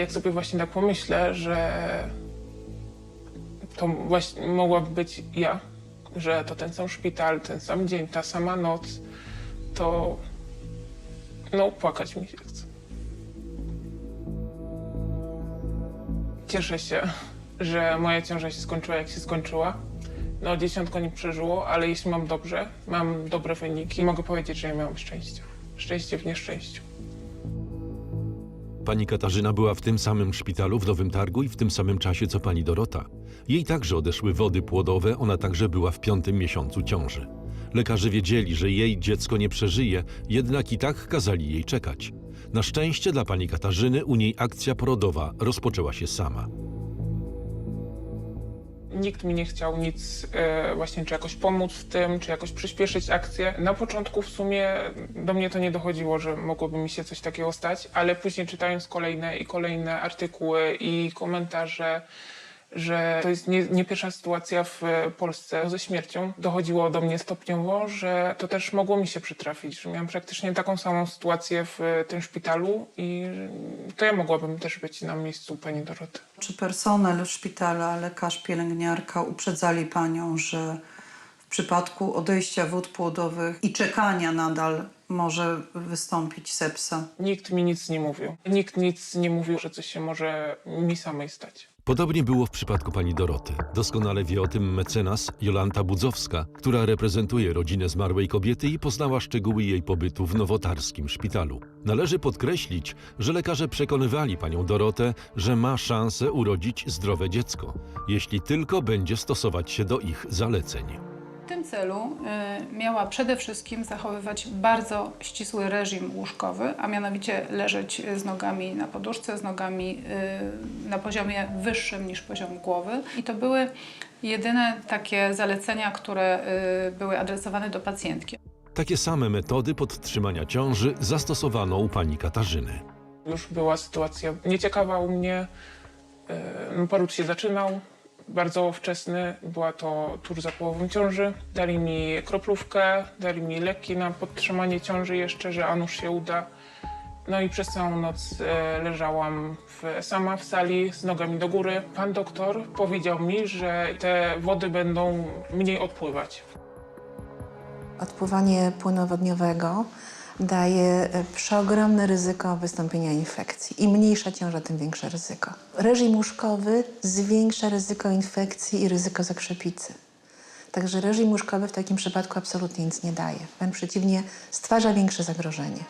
jak sobie właśnie tak pomyślę, że to właśnie mogłaby być ja, że to ten sam szpital, ten sam dzień, ta sama noc, to no płakać mi się chce. Cieszę się, że moja ciąża się skończyła jak się skończyła. No dziesiątko nie przeżyło, ale jeśli mam dobrze, mam dobre wyniki, mogę powiedzieć, że ja miałam szczęście. Szczęście w nieszczęściu. Pani Katarzyna była w tym samym szpitalu w Nowym Targu i w tym samym czasie co pani Dorota. Jej także odeszły wody płodowe, ona także była w piątym miesiącu ciąży. Lekarze wiedzieli, że jej dziecko nie przeżyje, jednak i tak kazali jej czekać. Na szczęście dla pani Katarzyny u niej akcja porodowa rozpoczęła się sama. Nikt mi nie chciał nic e, właśnie, czy jakoś pomóc w tym, czy jakoś przyspieszyć akcję. Na początku w sumie do mnie to nie dochodziło, że mogłoby mi się coś takiego stać, ale później czytając kolejne i kolejne artykuły i komentarze, że to jest nie, nie pierwsza sytuacja w e, Polsce ze śmiercią, dochodziło do mnie stopniowo, że to też mogło mi się przytrafić, że miałam praktycznie taką samą sytuację w e, tym szpitalu i to ja mogłabym też być na miejscu pani Doroty. Czy personel szpitala, lekarz, pielęgniarka uprzedzali panią, że w przypadku odejścia wód płodowych i czekania nadal może wystąpić sepsa? Nikt mi nic nie mówił. Nikt nic nie mówił, że coś się może mi samej stać. Podobnie było w przypadku pani Doroty. Doskonale wie o tym mecenas Jolanta Budzowska, która reprezentuje rodzinę zmarłej kobiety i poznała szczegóły jej pobytu w nowotarskim szpitalu. Należy podkreślić, że lekarze przekonywali panią Dorotę, że ma szansę urodzić zdrowe dziecko, jeśli tylko będzie stosować się do ich zaleceń. W tym celu y, miała przede wszystkim zachowywać bardzo ścisły reżim łóżkowy, a mianowicie leżeć z nogami na poduszce, z nogami y, na poziomie wyższym niż poziom głowy. I to były jedyne takie zalecenia, które y, były adresowane do pacjentki. Takie same metody podtrzymania ciąży zastosowano u pani Katarzyny. Już była sytuacja nieciekawa u mnie. Poród się zaczynał, bardzo wczesny. Była to tuż za połową ciąży. Dali mi kroplówkę, dali mi leki na podtrzymanie ciąży jeszcze, że a nuż się uda. No i przez całą noc e, leżałam w, sama w sali z nogami do góry. Pan doktor powiedział mi, że te wody będą mniej odpływać. Odpływanie płynu wodniowego daje e, przeogromne ryzyko wystąpienia infekcji. Im mniejsza ciąża, tym większe ryzyko. Reżim łóżkowy zwiększa ryzyko infekcji i ryzyko zakrzepicy. Także reżim łóżkowy w takim przypadku absolutnie nic nie daje. Wręcz przeciwnie, stwarza większe zagrożenie.